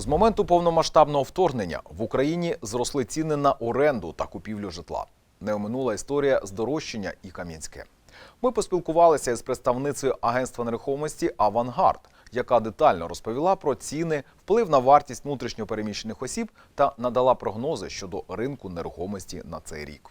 З моменту повномасштабного вторгнення в Україні зросли ціни на оренду та купівлю житла. Не оминула історія здорожчання і Кам'янське. Ми поспілкувалися із представницею агентства нерухомості Авангард, яка детально розповіла про ціни, вплив на вартість внутрішньопереміщених осіб та надала прогнози щодо ринку нерухомості на цей рік.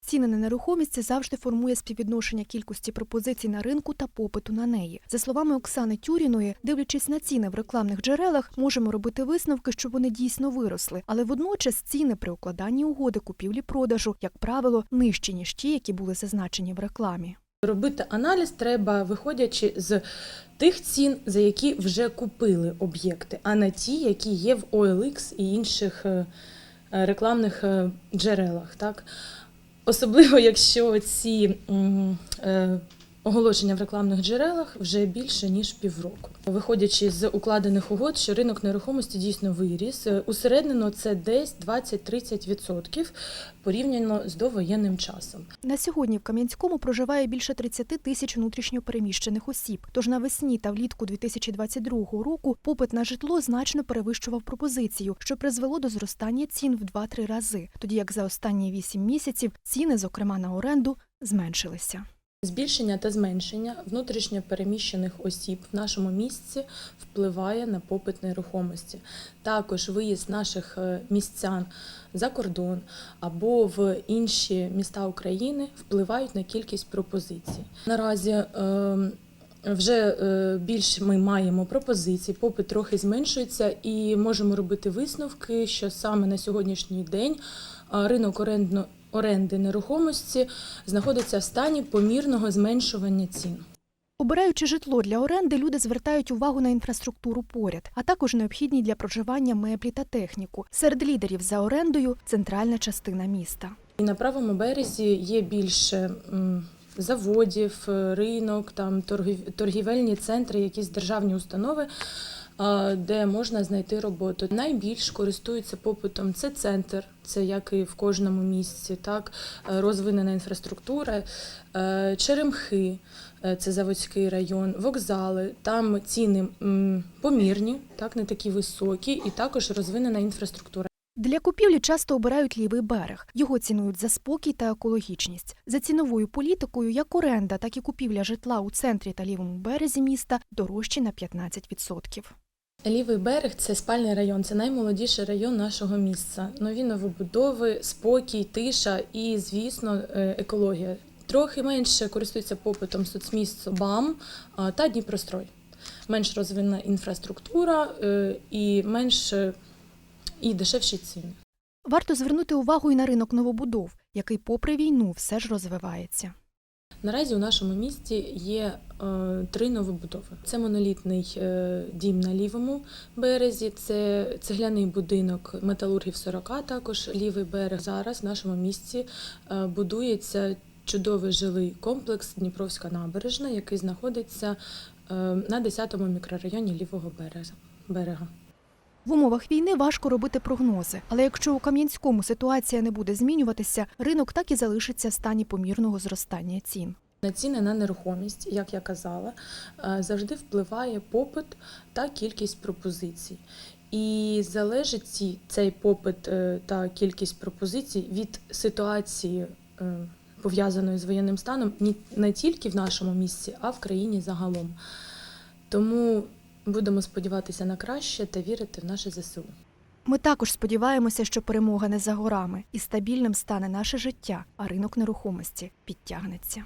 Ціни на нерухомість завжди формує співвідношення кількості пропозицій на ринку та попиту на неї. За словами Оксани Тюріної, дивлячись на ціни в рекламних джерелах, можемо робити висновки, що вони дійсно виросли. Але водночас ціни при укладанні угоди купівлі-продажу, як правило, нижчі ніж ті, які були зазначені в рекламі. Робити аналіз треба, виходячи з тих цін, за які вже купили об'єкти, а не ті, які є в OLX і інших е, е, рекламних е, джерелах. Так? Особливо, якщо ці е, оголошення в рекламних джерелах вже більше ніж півроку. Виходячи з укладених угод, що ринок нерухомості дійсно виріс. Е, Усереднено це десь 20-30% порівняно з довоєнним часом. На сьогодні в Кам'янському проживає більше 30 тисяч внутрішньопереміщених осіб. Тож навесні та влітку 2022 року попит на житло значно перевищував пропозицію, що призвело до зростання цін в 2-3 рази, тоді як за останні 8 місяців ціни, зокрема на оренду, зменшилися. Збільшення та зменшення внутрішньо переміщених осіб в нашому місці впливає на попит нерухомості. Також виїзд наших е, містян за кордон або в інші міста України впливають на кількість пропозицій. Наразі е, вже е, більш ми маємо пропозицій, попит трохи зменшується, і можемо робити висновки, що саме на сьогоднішній день е, ринок орендно оренди нерухомості знаходиться в стані помірного зменшування цін. Обираючи житло для оренди, люди звертають увагу на інфраструктуру поряд, а також необхідні для проживання меблі та техніку. Серед лідерів за орендою центральна частина міста. І на правому березі є більше заводів, е, ринок, там торгів- торгівельні центри, якісь державні установи, де можна знайти роботу. Найбільш користуються попитом це центр, це як і в кожному місці, так е, розвинена інфраструктура, е, черемхи. Це заводський район, вокзали. Там ціни помірні, так не такі високі, і також розвинена інфраструктура. Для купівлі часто обирають лівий берег. Його цінують за спокій та екологічність. За ціновою політикою як оренда, так і купівля житла у центрі та лівому березі міста дорожчі на 15%. Лівий берег це спальний район, це наймолодіший район нашого місця. Нові новобудови, спокій, тиша і, звісно, е, екологія. Трохи менше користується попитом соцміст БАМ та Дніпрострой. Менш розвинена інфраструктура е, і менш і дешевші ціни. Варто звернути увагу і на ринок новобудов, який, попри війну, все ж розвивається. Наразі у нашому місті є е, три новобудови. Це монолітний е, дім на лівому березі, це цегляний будинок металургів 40, також лівий берег. Зараз в нашому місті е, будується чудовий жилий комплекс Дніпровська набережна, який знаходиться на 10-му мікрорайоні лівого берега. В умовах війни важко робити прогнози, але якщо у Кам'янському ситуація не буде змінюватися, ринок так і залишиться в стані помірного зростання цін. На ціни на нерухомість, як я казала, е, завжди впливає попит та кількість пропозицій. І залежить ці- цей попит е, та кількість пропозицій від ситуації, е, пов'язаної з воєнним станом, не тільки в нашому місці, а в країні загалом. Тому будемо сподіватися на краще та вірити в наше ЗСУ. Ми також сподіваємося, що перемога не за горами і стабільним стане наше життя, а ринок нерухомості підтягнеться.